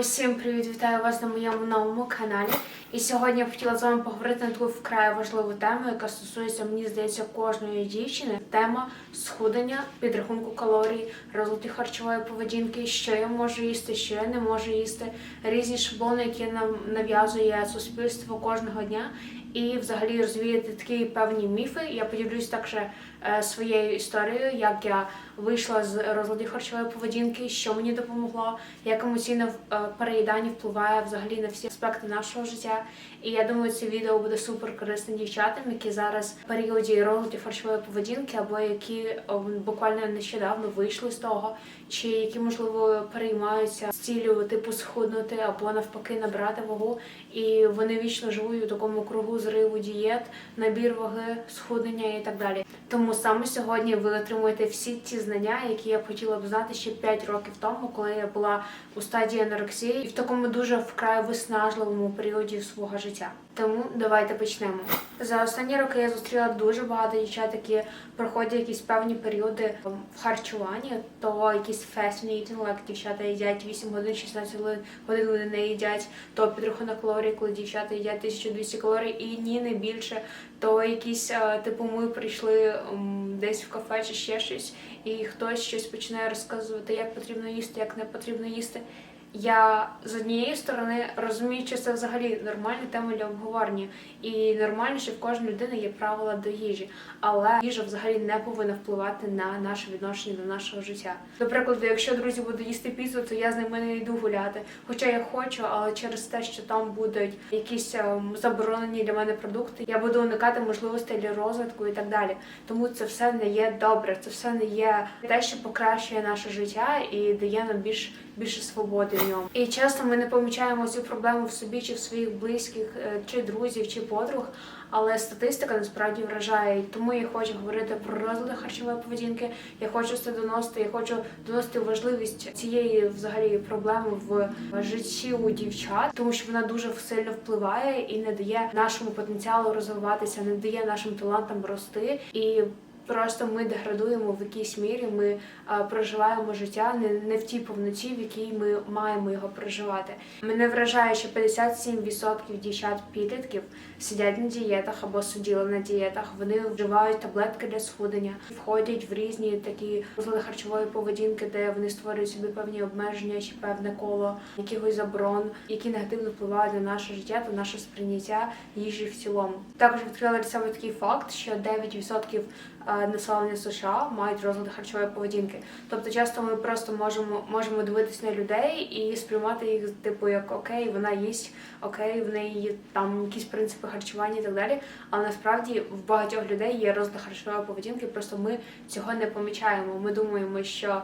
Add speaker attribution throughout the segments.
Speaker 1: Усім привіт, вітаю вас на моєму новому каналі. І сьогодні я хотіла з вами поговорити на таку вкрай важливу тему, яка стосується, мені здається, кожної дівчини. Тема схудення, підрахунку калорій, розлади харчової поведінки, що я можу їсти, що я не можу їсти, різні шаблони, які нам нав'язує суспільство кожного дня. І взагалі розвіяти такі певні міфи. Я поділюсь також е, своєю історією, як я вийшла з розладів харчової поведінки, що мені допомогло, як емоційне е, переїдання впливає взагалі на всі аспекти нашого життя. І я думаю, це відео буде супер корисним дівчатам, які зараз в періоді розладів харчової поведінки, або які буквально нещодавно вийшли з того, чи які можливо переймаються з цілею типу схуднути або навпаки набрати вагу, і вони вічно живуть у такому кругу зриву дієт, набір ваги, схуднення і так далі. Тому саме сьогодні ви отримуєте всі ті знання, які я б хотіла б знати ще 5 років тому, коли я була у стадії анорексії і в такому дуже вкрай виснажливому періоді свого життя. Тому давайте почнемо. За останні роки я зустріла дуже багато дівчат, які проходять якісь певні періоди в харчуванні, то якісь fasting eating, як дівчата їдять 8 годин, 16 годин вони не їдять, то підрахунок калорій, коли дівчата їдять 1200 калорій і ні, не більше, то якісь е, типу ми прийшли десь в кафе чи ще щось, і хтось щось починає розказувати, як потрібно їсти, як не потрібно їсти. Я з однієї сторони розумію, що це взагалі нормальна тема для обговорення, і нормально, що в кожної людини є правила до їжі, але їжа взагалі не повинна впливати на наше відношення до нашого життя. До прикладу, якщо друзі будуть їсти піцу, то я з ними не йду гуляти. Хоча я хочу, але через те, що там будуть якісь ем, заборонені для мене продукти, я буду уникати можливостей для розвитку і так далі. Тому це все не є добре, це все не є те, що покращує наше життя і дає нам більш більше свободи в ньому. І часто ми не помічаємо цю проблему в собі, чи в своїх близьких, е, чи друзів, чи подруг. Але статистика насправді вражає. Тому я хочу говорити про розлади харчової поведінки. Я хочу це доносити. Я хочу доносити важливість цієї взагалі проблеми в житті у дівчат, тому що вона дуже сильно впливає і не дає нашому потенціалу розвиватися, не дає нашим талантам рости і. Просто ми деградуємо в якійсь мірі, ми а, проживаємо життя не, не в тій повноті, в якій ми маємо його проживати. Мене вражає, що 57% дівчат підлітків сидять на дієтах або сиділи на дієтах. Вони вживають таблетки для схудення, входять в різні такі розлади харчової поведінки, де вони створюють собі певні обмеження чи певне коло якихось заборон, які негативно впливають на наше життя та наше сприйняття їжі в цілому. Також відкрила для себе такий факт, що 9% е, населення США мають розлади харчової поведінки. Тобто, часто ми просто можемо можемо дивитися на людей і сприймати їх типу як окей, вона їсть, окей, в неї є там якісь принципи харчування і так далі. Але насправді в багатьох людей є розлади харчової поведінки, просто ми цього не помічаємо. Ми думаємо, що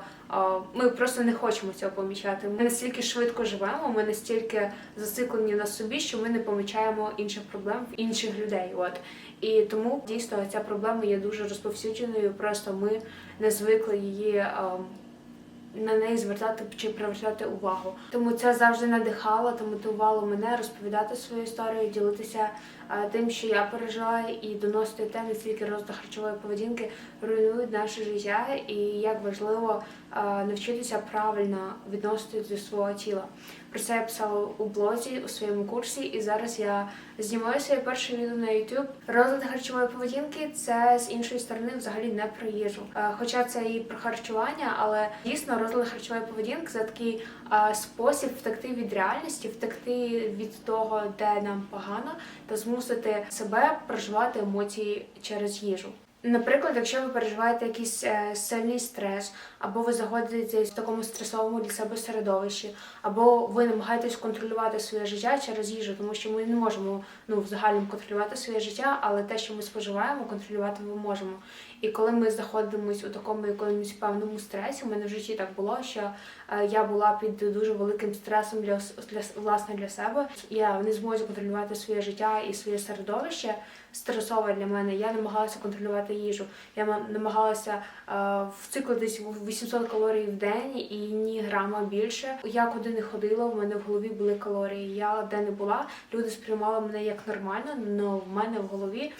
Speaker 1: ми просто не хочемо цього помічати. Ми настільки швидко живемо, ми настільки зациклені на собі, що ми не помічаємо інших проблем в інших людей. От і тому дійсно ця проблема є дуже розповсюдженою. Просто ми не звикли її. на неї звертати чи привертати увагу. Тому це завжди надихало та мотивувало мене розповідати свою історію, ділитися тим, що я пережила, і доносити те, наскільки розлад харчової поведінки руйнують наше життя, і як важливо навчитися правильно відноситися до свого тіла. Про це я писала у блозі у своєму курсі, і зараз я знімаю своє перше відео на YouTube. Розлад харчової поведінки це з іншої сторони взагалі не про їжу. Хоча це і про харчування, але дійсно розлад харчової поведінки це такий спосіб втекти від реальності, втекти від того, де нам погано, та змусити себе проживати емоції через їжу. Наприклад, якщо ви переживаєте якийсь е, сильний стрес, або ви знаходитесь в такому стресовому для себе середовищі, або ви намагаєтесь контролювати своє життя через їжу, тому що ми не можемо ну в загальному контролювати своє життя, але те, що ми споживаємо, контролювати ми можемо. І коли ми знаходимося у такому якомусь певному стресі, у мене в житті так було, що е, я була під дуже великим стресом для, для власне для себе. Я не зможу контролювати своє життя і своє середовище. Стресове для мене. Я намагалася контролювати їжу. Я намагалася е, вциклитись в 800 калорій в день і ні грама більше. Я куди не ходила, в мене в голові були калорії. Я де не була, люди сприймали мене як нормально, але в мене в голові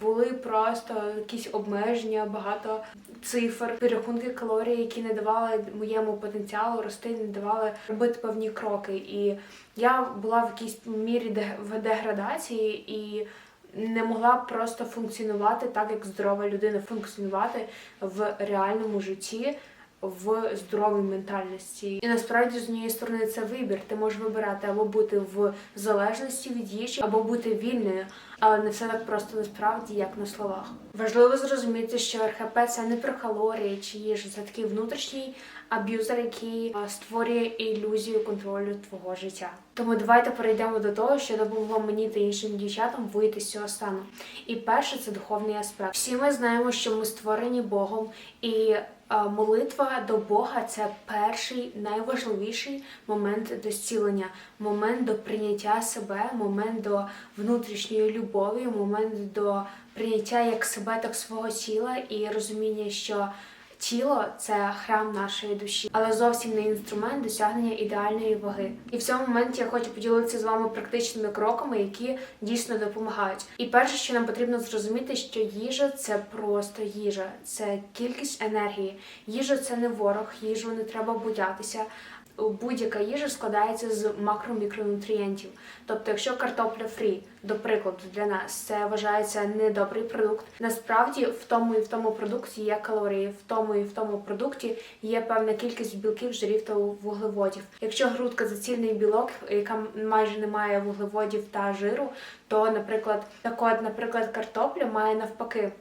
Speaker 1: були просто якісь обмеження, багато цифр, підрахунки калорій, які не давали моєму потенціалу рости, не давали робити певні кроки. І я була в якійсь мірі в деградації і не могла просто функціонувати так, як здорова людина, функціонувати в реальному житті. В здоровій ментальності, і насправді з однієї сторони це вибір. Ти можеш вибирати або бути в залежності від їжі, або бути вільною, але не все так просто насправді, як на словах. Важливо зрозуміти, що РХП це не про калорії чи їжу, це такий внутрішній аб'юзер, який створює ілюзію контролю твого життя. Тому давайте перейдемо до того, що допомогло мені та іншим дівчатам вийти з цього стану. І перше це духовний аспект. Всі ми знаємо, що ми створені Богом, і молитва до Бога це перший найважливіший момент до зцілення, момент до прийняття себе, момент до внутрішньої любові, момент до прийняття як себе, так свого тіла і розуміння, що тіло це храм нашої душі, але зовсім не інструмент досягнення ідеальної ваги. І в цьому моменті я хочу поділитися з вами практичними кроками, які дійсно допомагають. І перше, що нам потрібно зрозуміти, що їжа це просто їжа, це кількість енергії. Їжа це не ворог, їжу не треба боятися. Будь-яка їжа складається з макро-мікронутрієнтів. Тобто, якщо картопля фрі, до прикладу, для нас це вважається недобрий продукт. Насправді в тому і в тому продукті є калорії, в тому і в тому продукті є певна кількість білків, жирів та вуглеводів. Якщо грудка це цільний білок, яка майже не має вуглеводів та жиру, то, наприклад, так от, наприклад, картопля має навпаки.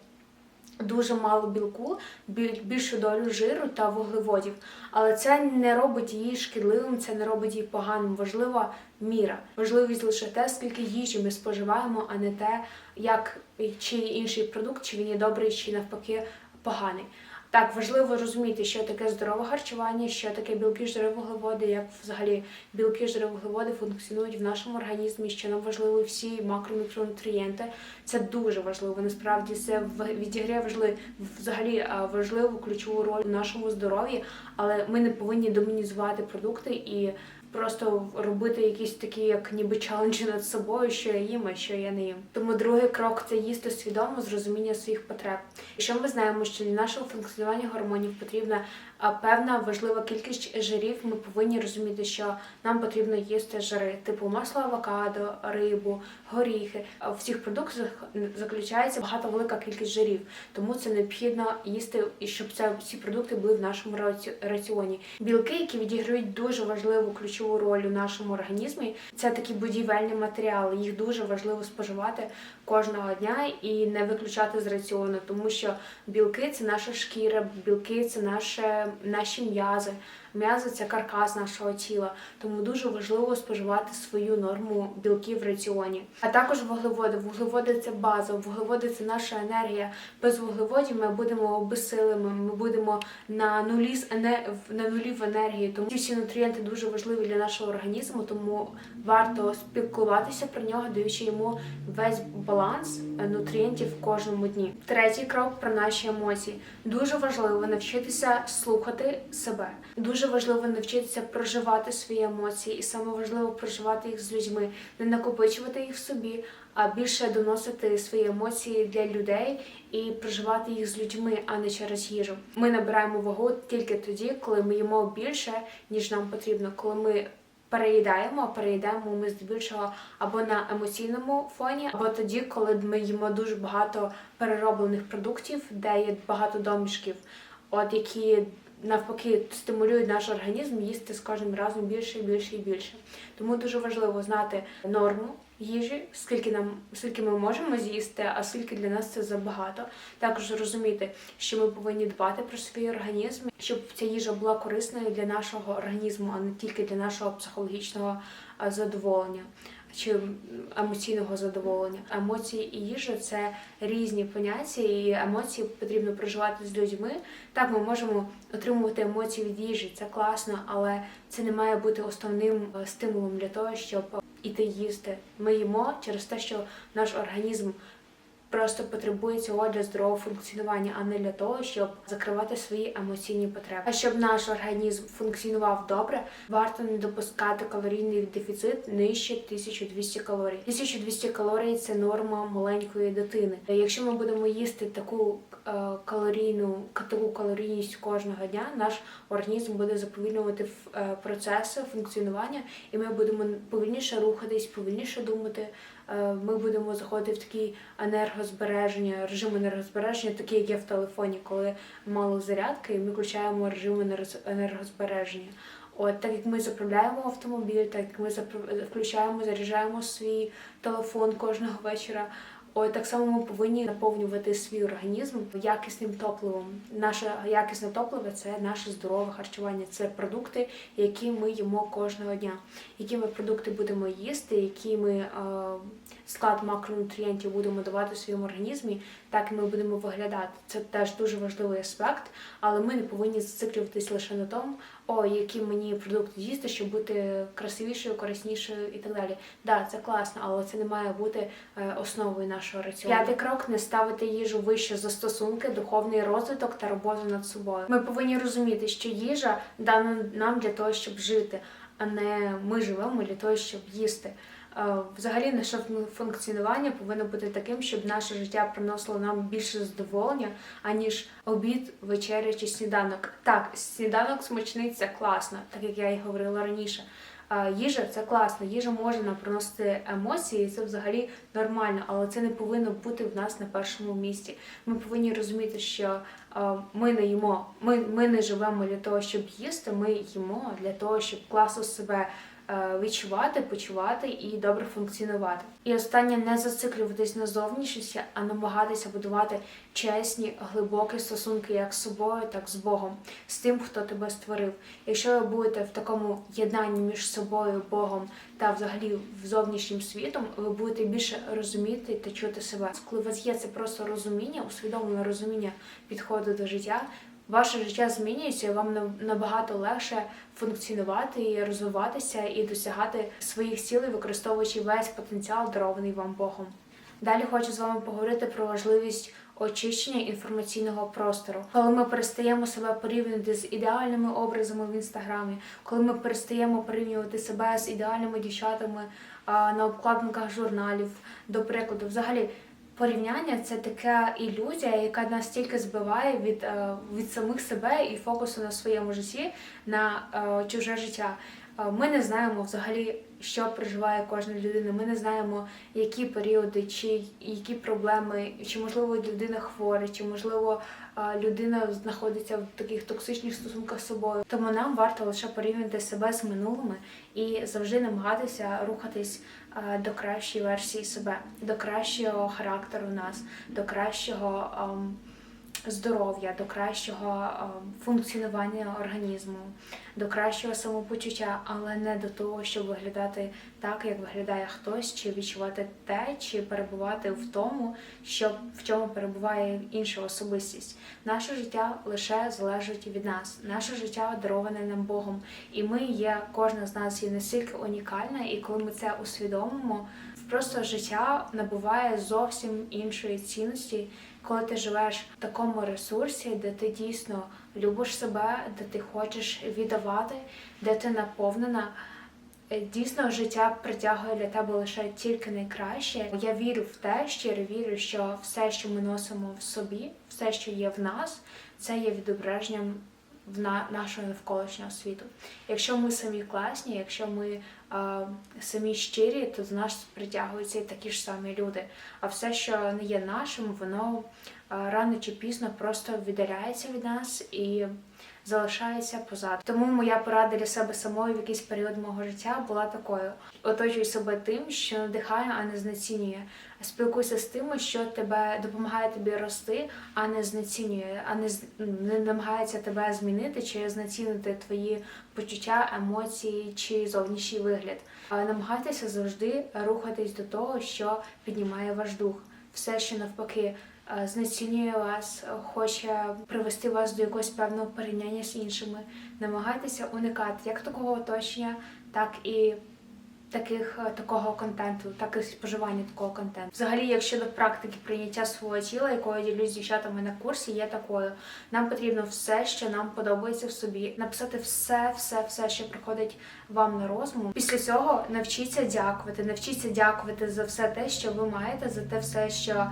Speaker 1: Дуже мало білку, біль- більшу долю жиру та вуглеводів. Але це не робить її шкідливим, це не робить її поганим. Важлива міра. Важливість лише те, скільки їжі ми споживаємо, а не те, як чи інший продукт, чи він є добрий, чи навпаки поганий. Так, важливо розуміти, що таке здорове харчування, що таке білки, жири, як взагалі білки, жири, функціонують в нашому організмі, що нам важливі всі макро-мікронутрієнти. Це дуже важливо. Насправді це в- відіграє важливо взагалі важливу ключову роль у нашому здоров'ї, але ми не повинні домінізувати продукти і просто робити якісь такі, як ніби челенджі над собою, що я їм, а що я не їм. Тому другий крок це їсти свідомо з розуміння своїх потреб. Якщо ми знаємо, що для нашого функціонування гормонів потрібна певна важлива кількість жирів, ми повинні розуміти, що нам потрібно їсти жири, типу масло авокадо, рибу, горіхи. В цих продуктах заключається багато велика кількість жирів, тому це необхідно їсти і щоб це ці продукти були в нашому раці- раціоні. Білки, які відіграють дуже важливу ключову роль у нашому організмі, це такі будівельні матеріали. Їх дуже важливо споживати кожного дня і не виключати з раціону, тому що білки це наша шкіра, білки це наше, наші м'язи. М'язи це каркас нашого тіла, тому дуже важливо споживати свою норму білків в раціоні. А також вуглеводи. Вуглеводи це база, вуглеводи це наша енергія. Без вуглеводів ми будемо безсилими, ми будемо на нулі з на нулі в енергії. Тому ці всі нутрієнти дуже важливі для нашого організму, тому варто спілкуватися про нього, даючи йому весь баланс нутрієнтів в кожному дні. Третій крок про наші емоції. Дуже важливо навчитися слухати себе. Дуже важливо навчитися проживати свої емоції, і саме важливо проживати їх з людьми, не накопичувати їх в собі, а більше доносити свої емоції для людей і проживати їх з людьми, а не через їжу. Ми набираємо вагу тільки тоді, коли ми їмо більше, ніж нам потрібно, коли ми. Переїдаємо, а переїдаємо ми здебільшого або на емоційному фоні, або тоді, коли ми їмо дуже багато перероблених продуктів, де є багато домішків, от які навпаки стимулюють наш організм їсти з кожним разом більше і більше і більше. Тому дуже важливо знати норму їжі, скільки нам скільки ми можемо з'їсти, а скільки для нас це забагато. Також розуміти, що ми повинні дбати про свій організм, щоб ця їжа була корисною для нашого організму, а не тільки для нашого психологічного задоволення. Чи емоційного задоволення. Емоції і їжа це різні поняття, і емоції потрібно проживати з людьми. Так, ми можемо отримувати емоції від їжі, це класно, але це не має бути основним е, стимулом для того, щоб іти їсти. Ми їмо через те, що наш організм просто потребує цього для здорового функціонування, а не для того, щоб закривати свої емоційні потреби. А щоб наш організм функціонував добре, варто не допускати калорійний дефіцит нижче 1200 калорій. 1200 калорій це норма маленької дитини. Якщо ми будемо їсти таку калорійну таку калорійність кожного дня, наш організм буде заповільнювати е, процеси функціонування, і ми будемо повільніше рухатись, повільніше думати. Е, Ми будемо заходити в такі енергозбереження, режим енергозбереження, такі як є в телефоні, коли мало зарядки, і ми включаємо режим енергозбереження. От так як ми заправляємо автомобіль, так як ми включаємо, заряджаємо свій телефон кожного вечора. От так само ми повинні наповнювати свій організм якісним топливом. Наше якісне топливо це наше здорове харчування. Це продукти, які ми їмо кожного дня. Які ми продукти будемо їсти, які ми е, склад макронутрієнтів будемо давати своєму організмі, так і ми будемо виглядати. Це теж дуже важливий аспект, але ми не повинні зациклюватись лише на тому, о, які мені продукти їсти, щоб бути красивішою, кориснішою і так далі. Да, це класно, але це не має бути е, основою нашого раціону. П'ятий крок не ставити їжу вище за стосунки, духовний розвиток та роботу над собою. Ми повинні розуміти, що їжа дана нам для того, щоб жити, а не ми живемо для того, щоб їсти. Взагалі, наше фун- функціонування повинно бути таким, щоб наше життя приносило нам більше задоволення, аніж обід, вечеря чи сніданок. Так, сніданок смачний це класно, так як я і говорила раніше. Їжа це класно, їжа може нам приносити емоції, і це взагалі нормально, але це не повинно бути в нас на першому місці. Ми повинні розуміти, що ми не їмо, ми, ми не живемо для того, щоб їсти, ми їмо для того, щоб класно себе відчувати, почувати і добре функціонувати. І останнє не зациклюватись на зовнішності, а намагатися будувати чесні, глибокі стосунки як з собою, так і з Богом, з тим, хто тебе створив. Якщо ви будете в такому єднанні між собою, Богом та взагалі зовнішнім світом, ви будете більше розуміти та чути себе. Коли у вас є це просто розуміння, усвідомлене розуміння підходу до життя. Ваше життя змінюється, і вам набагато легше функціонувати і розвиватися і досягати своїх цілей, використовуючи весь потенціал, дарований вам Богом. Далі хочу з вами поговорити про важливість очищення інформаційного простору. Коли ми перестаємо себе порівнювати з ідеальними образами в інстаграмі, коли ми перестаємо порівнювати себе з ідеальними дівчатами на обкладинках журналів, до прикладу, взагалі. Порівняння це така ілюзія, яка настільки збиває від, е, від самих себе і фокусу на своєму житті на е, чуже життя. Е, Ми не знаємо взагалі, що переживає кожна людина. Ми не знаємо, які періоди, чи які проблеми, чи можливо людина хвора, чи можливо людина знаходиться в таких токсичних стосунках з собою. Тому нам варто лише порівнювати себе з минулими і завжди намагатися рухатись до кращої версії себе, до кращого характеру нас, до кращого. Здоров'я, до кращого е, функціонування організму, до кращого самопочуття, але не до того, щоб виглядати так, як виглядає хтось, чи відчувати те, чи перебувати в тому, що в чому перебуває інша особистість. Наше життя лише залежить від нас. Наше життя дароване нам Богом, і ми є, кожна з нас є настільки унікальна, і коли ми це усвідомимо, просто життя набуває зовсім іншої цінності, коли ти живеш в такому ресурсі, де ти дійсно любиш себе, де ти хочеш віддавати, де ти наповнена. Е, Дійсно, життя притягує для тебе лише тільки найкраще. Я вірю в те, щиро вірю, що все, що ми носимо в собі, все, що є в нас, це є відображенням в на нашого навколишнього світу. Якщо ми самі класні, якщо ми е, самі щирі, то з нас притягуються і такі ж самі люди. А все, що не є нашим, воно е, рано чи пізно просто віддаляється від нас і залишається позаду. Тому моя порада для себе самої в якийсь період мого життя була такою: оточуй себе тим, що надихає, а не знецінює. Спілкуйся з тими, що тебе допомагає тобі рости, а не знецінює, а не не намагається тебе змінити чи знецінити твої почуття, емоції чи зовнішній вигляд. Намагайтеся завжди рухатись до того, що піднімає ваш дух. Все, що навпаки знецінює вас, хоче привести вас до якогось певного порівняння з іншими. Намагайтеся уникати як такого оточення, так і таких е, такого контенту, так і споживання такого контенту. Взагалі, якщо до практики прийняття свого тіла, якою ділюсь з дівчатами на курсі, є такою. Нам потрібно все, що нам подобається в собі, написати все, все, все, що приходить вам на розум. Після цього навчіться дякувати, навчіться дякувати за все те, що ви маєте, за те все, що.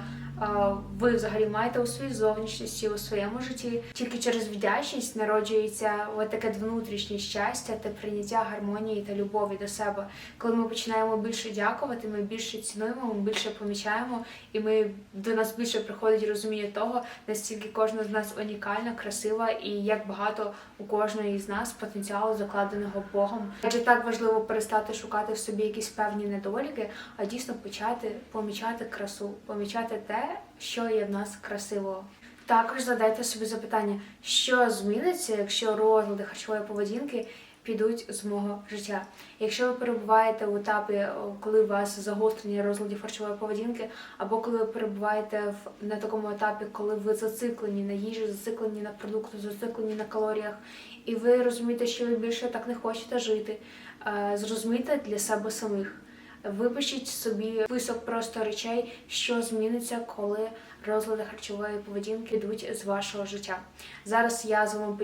Speaker 1: Ви взагалі маєте у своїй зовнішності, у своєму житті. Тільки через вдячність народжується от таке внутрішнє щастя та прийняття гармонії та любові до себе. Коли ми починаємо більше дякувати, ми більше цінуємо, ми більше помічаємо, і ми до нас більше приходить розуміння того, наскільки кожна з нас унікальна, красива і як багато у кожної з нас потенціалу закладеного Богом. Адже так важливо перестати шукати в собі якісь певні недоліки, а дійсно почати помічати красу, помічати те, що є в нас красивого. Також задайте собі запитання, що зміниться, якщо розлади харчової поведінки підуть з мого життя. Якщо ви перебуваєте в етапі, коли у вас загострення розладів харчової поведінки, або коли ви перебуваєте в на такому етапі, коли ви зациклені на їжі, зациклені на продуктах, зациклені на калоріях, і ви розумієте, що ви більше так не хочете жити, е, зрозумійте для себе самих. Випишіть собі список просто речей, що зміниться, коли розлади харчової поведінки йдуть з вашого життя. Зараз я з вами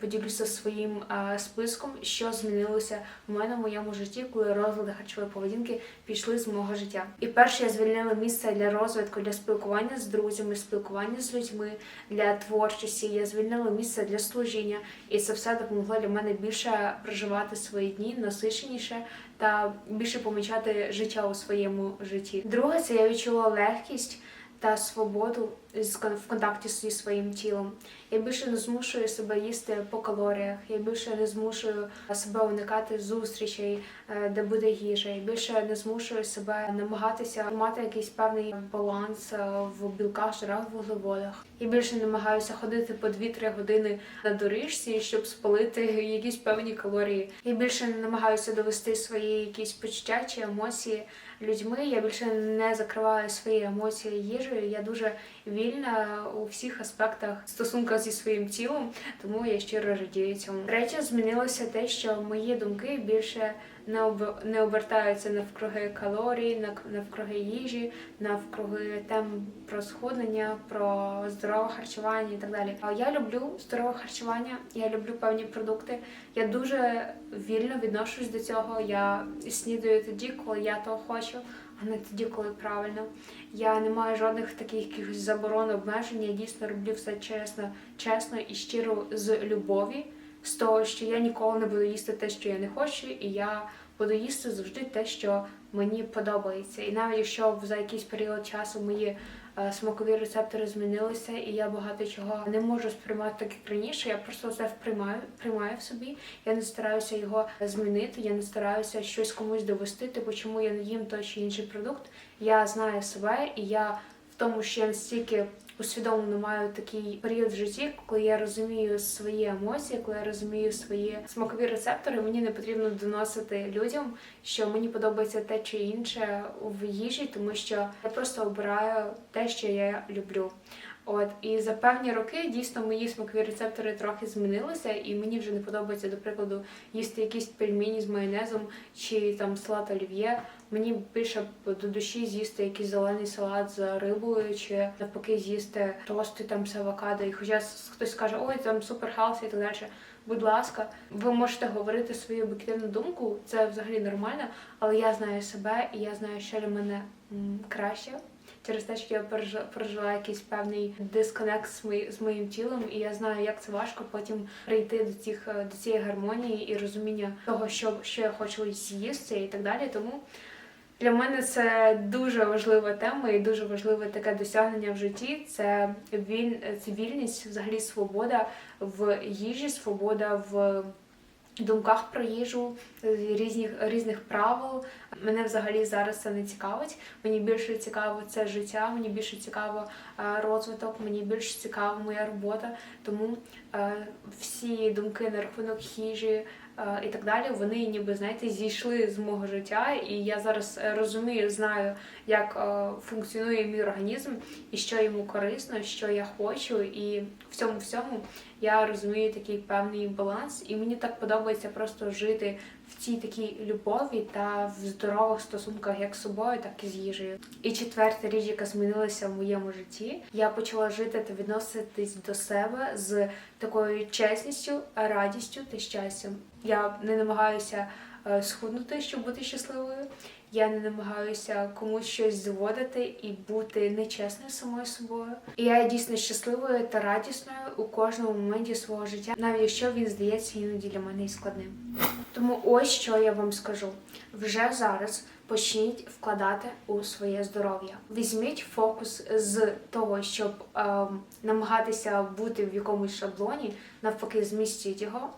Speaker 1: поділюся своїм списком, що змінилося в мене в моєму житті, коли розлади харчової поведінки пішли з мого життя. І перше я звільнила місце для розвитку, для спілкування з друзями, спілкування з людьми, для творчості. Я звільнила місце для служіння, і це все допомогло для мене більше проживати свої дні насиченіше та більше помічати життя у своєму житті. Друге, це я відчула легкість та свободу в контакті зі своїм тілом. Я більше не змушую себе їсти по калоріях, я більше не змушую себе уникати зустрічей, е, де буде їжа. Я більше не змушую себе намагатися мати якийсь певний баланс е, в білках, жирах, вуглеводах. Я більше намагаюся ходити по 2-3 години на доріжці, щоб спалити якісь певні калорії. Я більше не намагаюся довести свої якісь почуття чи емоції людьми. Я більше не закриваю свої емоції їжею. Я дуже вільна у всіх аспектах стосунка зі своїм тілом, тому я щиро радію цьому. Третє, змінилося те, що мої думки більше не об не обертаються навкруги калорій, навкруги їжі, навкруги тем про схуднення, про здорове харчування і так далі. А я люблю здорове харчування, я люблю певні продукти. Я дуже вільно відношусь до цього. Я снідаю тоді, коли я того хочу, а не тоді, коли правильно. Я не маю жодних таких якихось заборон, обмежень. Я дійсно роблю все чесно, чесно і щиро з любові, з того, що я ніколи не буду їсти те, що я не хочу, і я буду їсти завжди те, що мені подобається. І навіть якщо за якийсь період часу мої е, смакові рецептори змінилися, і я багато чого не можу сприймати так, як раніше. Я просто це приймаю, приймаю в собі. Я не стараюся його змінити, я не стараюся щось комусь довести, типу чому я не їм той чи інший продукт. Я знаю себе, і я в тому, що я настільки усвідомлено маю такий період в житті, коли я розумію свої емоції, коли я розумію свої смакові рецептори, мені не потрібно доносити людям, що мені подобається те чи інше в їжі, тому що я просто обираю те, що я люблю. От і за певні роки дійсно мої смакові рецептори трохи змінилися, і мені вже не подобається, до прикладу, їсти якісь пельмені з майонезом чи там салат олів'є. Мені більше до душі з'їсти якийсь зелений салат з рибою, чи навпаки з'їсти тости там з авокадо. І хоча хтось скаже, ой, там супер хелсі і так далі. Будь ласка, ви можете говорити свою об'єктивну думку, це взагалі нормально, але я знаю себе і я знаю, що для мене краще. Через те, що я пережила, якийсь певний дисконект з, моїм тілом, і я знаю, як це важко потім прийти до цих е, до цієї гармонії і розуміння того, що, що я хочу з'їсти і так далі. Тому для мене це дуже важлива тема і дуже важливе таке досягнення в житті. Це віль... це вільність, взагалі свобода в їжі, свобода в думках про їжу, різних різних правил. Мене взагалі зараз це не цікавить. Мені більше цікаво це життя, мені більше цікаво е, розвиток, мені більше цікава моя робота. Тому е, всі думки на рахунок е, і так далі, вони ніби знаєте зійшли з мого життя, і я зараз е, розумію, знаю, як е, функціонує мій організм і що йому корисно, що я хочу, і в цьому всьому я розумію такий певний баланс, і мені так подобається просто жити в цій такій любові та в здорових стосунках як з собою, так і з їжею. І четверта річ, яка змінилася в моєму житті, я почала жити та відноситись до себе з такою чесністю, радістю та щастям. Я не намагаюся е, схуднути, щоб бути щасливою. Я не намагаюся комусь щось доводити і бути нечесною самою собою. І я дійсно щасливою та радісною у кожному моменті свого життя, навіть якщо він здається іноді для мене і складним. Тому ось що я вам скажу: вже зараз почніть вкладати у своє здоров'я. Візьміть фокус з того, щоб ем, намагатися бути в якомусь шаблоні, навпаки, змістіть його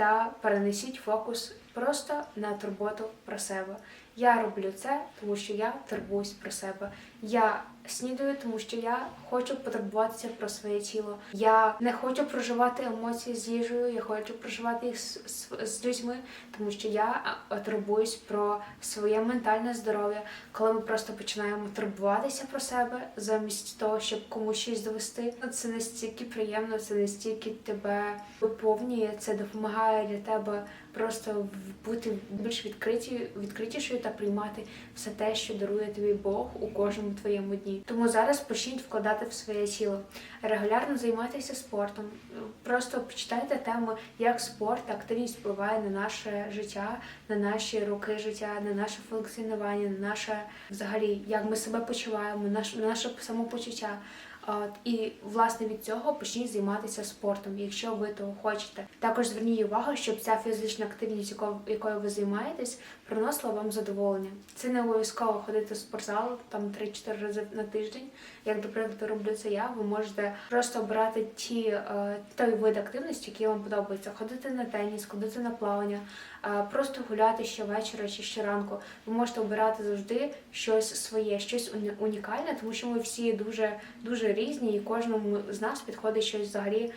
Speaker 1: та перенесіть фокус просто на турботу про себе. Я роблю це, тому що я турбуюсь про себе. Я снідаю, тому що я хочу потурбуватися про своє тіло. Я не хочу проживати емоції з їжею, я хочу проживати їх з, з, з людьми, тому що я турбуюсь про своє ментальне здоров'я. Коли ми просто починаємо турбуватися про себе замість того, щоб комусь щось довести, ну, це настільки приємно, це настільки тебе виповнює, це допомагає для тебе просто бути більш відкриті, відкритішою та приймати все те, що дарує тобі Бог у кожному твоєму дні. Тому зараз почніть вкладати в своє тіло, регулярно займайтеся спортом. Просто почитайте теми, як спорт та активність впливає на наше життя, на наші роки життя, на наше функціонування, на наше взагалі, як ми себе почуваємо, на наше самопочуття. От, і власне від цього почніть займатися спортом, якщо ви того хочете. Також зверніть увагу, щоб ця фізична активність, яко- якою ви займаєтесь, приносила вам задоволення. Це не обов'язково ходити в спортзал там 3-4 рази на тиждень. Як, до прикладу, роблю це я. Ви можете просто обрати ті е, той вид активності, який вам подобається. Ходити на теніс, ходити на плавання, е, просто гуляти ще вечора чи ще ранку. Ви можете обирати завжди щось своє, щось уні- унікальне, тому що ми всі дуже дуже різні, і кожному з нас підходить щось взагалі.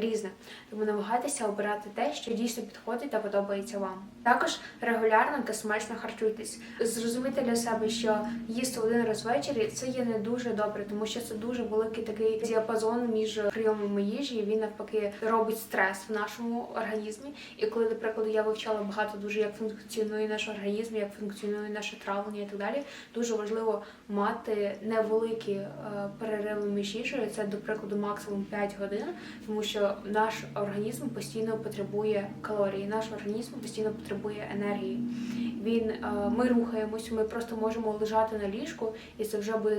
Speaker 1: Різне, тому намагайтеся обирати те, що дійсно підходить та подобається вам. Також регулярно та смачно харчуйтесь. Зрозумійте для себе, що їсти один раз ввечері це є не дуже добре, тому що це дуже великий такий діапазон між прийомами їжі. і Він навпаки робить стрес в нашому організмі. І коли, до прикладу, я вивчала багато дуже як функціонує наш організм, як функціонує наше травлення і так далі. Дуже важливо мати невеликі е, перериви між їжею. Це, до прикладу, максимум 5 годин, тому що наш організм постійно потребує калорій, наш організм постійно потребує енергії. Він е, ми рухаємось, ми просто можемо лежати на ліжку, і це вже буде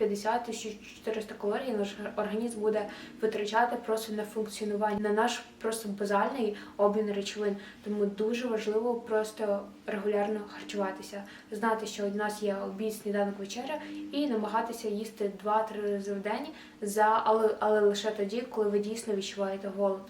Speaker 1: 1250-1400 калорій. Наш організм буде витрачати просто на функціонування, на наш просто базальний обмін речовин. Тому дуже важливо просто регулярно харчуватися, знати, що у нас є обід, сніданок, вечеря, і намагатися їсти 2-3 рази в день за але, але лише тоді, коли ви дійсно відчуваєте голод.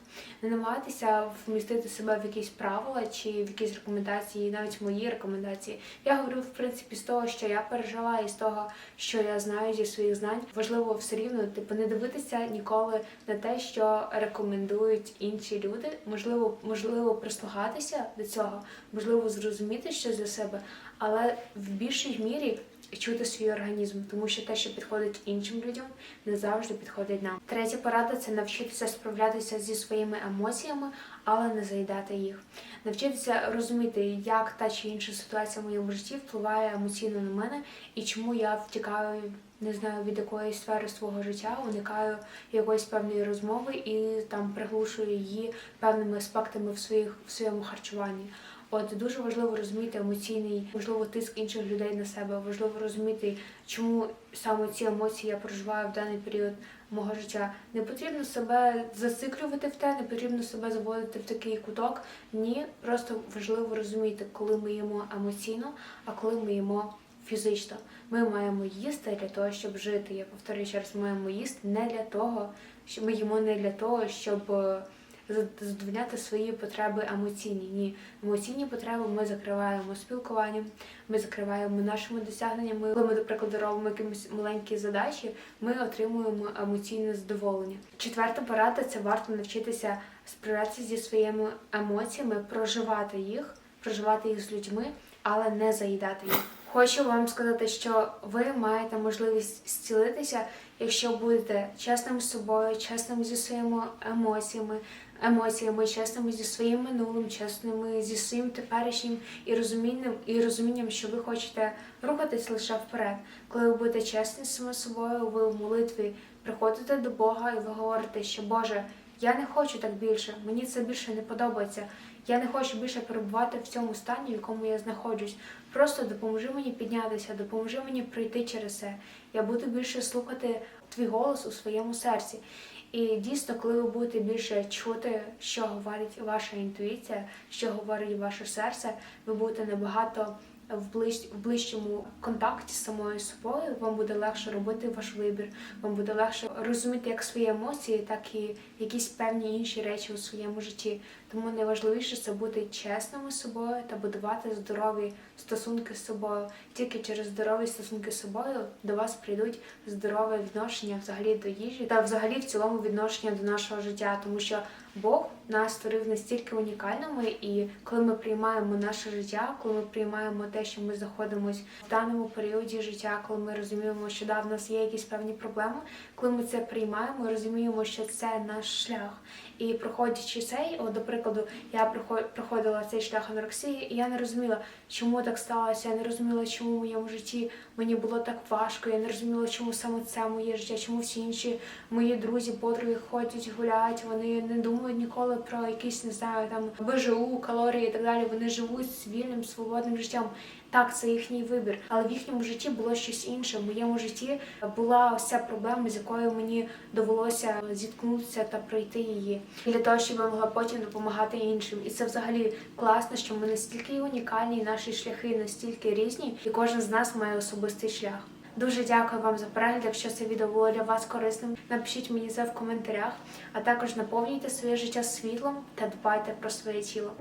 Speaker 1: Не намагатися вмістити себе в якісь правила чи в якісь рекомендації, навіть мої рекомендації. Я говорю в принципі з того, що я пережила, і з того, що я знаю зі своїх знань. Важливо все рівно, типу, не дивитися ніколи на те, що рекомендують інші люди. Можливо, можливо, прислухатися до цього, можливо, зрозуміти щось для себе, але в більшій мірі чути свій організм, тому що те, що підходить іншим людям, не завжди підходить нам. Третя порада це навчитися справлятися зі своїми емоціями, але не заїдати їх. Навчитися розуміти, як та чи інша ситуація в моєму житті впливає емоційно на мене і чому я втікаю. Не знаю від якоїсь сфери свого життя, уникаю якоїсь певної розмови і там приглушую її певними аспектами в своїх в своєму харчуванні. От дуже важливо розуміти емоційний, можливо, тиск інших людей на себе. Важливо розуміти, чому саме ці емоції я проживаю в даний період мого життя. Не потрібно себе зациклювати в те, не потрібно себе заводити в такий куток. Ні, просто важливо розуміти, коли ми їмо емоційно, а коли ми їмо фізично. Ми маємо їсти для того, щоб жити. Я повторюю ще раз, маємо їсти не для того, що ми їмо не для того, щоб. Задовольняти свої потреби емоційні. Ні, емоційні потреби ми закриваємо спілкуванням, ми закриваємо нашими досягненнями. Коли ми, до прикладу, робимо якісь маленькі задачі, ми отримуємо емоційне задоволення. Четверта порада це варто навчитися справлятися зі своїми емоціями, проживати їх, проживати їх з людьми, але не заїдати їх. Хочу вам сказати, що ви маєте можливість зцілитися, якщо будете чесним з собою, чесним зі своїми емоціями, емоціями, чесними зі своїм минулим, чесними зі своїм теперішнім і розумінням, і розумінням, що ви хочете рухатись лише вперед. Коли ви будете чесні з самим собою, ви в молитві приходите до Бога і ви говорите, що Боже, я не хочу так більше, мені це більше не подобається. Я не хочу більше перебувати в цьому стані, в якому я знаходжусь. Просто допоможи мені піднятися, допоможи мені пройти через це. Я буду більше слухати твій голос у своєму серці. І дійсно, коли ви будете більше чути, що говорить ваша інтуїція, що говорить ваше серце, ви будете набагато в, ближ... в ближчому контакті з самою собою. Вам буде легше робити ваш вибір, вам буде легше розуміти як свої емоції, так і якісь певні інші речі у своєму житті. Тому найважливіше це бути чесними з собою та будувати здорові стосунки з собою. Тільки через здорові стосунки з собою до вас прийдуть здорове відношення взагалі до їжі та взагалі в цілому відношення до нашого життя, тому що Бог нас створив настільки унікальними, і коли ми приймаємо наше життя, коли ми приймаємо те, що ми знаходимося в даному періоді життя, коли ми розуміємо, що да, в нас є якісь певні проблеми, коли ми це приймаємо, розуміємо, що це наш шлях. І проходячи цей, от, до прикладу, я прохо- проходила цей шлях анорексії, і я не розуміла, чому так сталося. Я не розуміла, чому в моєму житті мені було так важко. Я не розуміла, чому саме це моє життя, чому всі інші мої друзі, подруги ходять, гуляють. Вони не думають ніколи про якісь, не знаю, там БЖУ, калорії і так далі. Вони живуть вільним, свободним життям. Так, це їхній вибір, але в їхньому житті було щось інше. В моєму житті була ось ця проблема, з якою мені довелося зіткнутися та пройти її для того, щоб я могла потім допомагати іншим. І це взагалі класно, що ми настільки унікальні, і наші шляхи настільки різні, і кожен з нас має особистий шлях. Дуже дякую вам за перегляд. Якщо це відео було для вас корисним, напишіть мені це в коментарях, а також наповнюйте своє життя світлом та дбайте про своє тіло.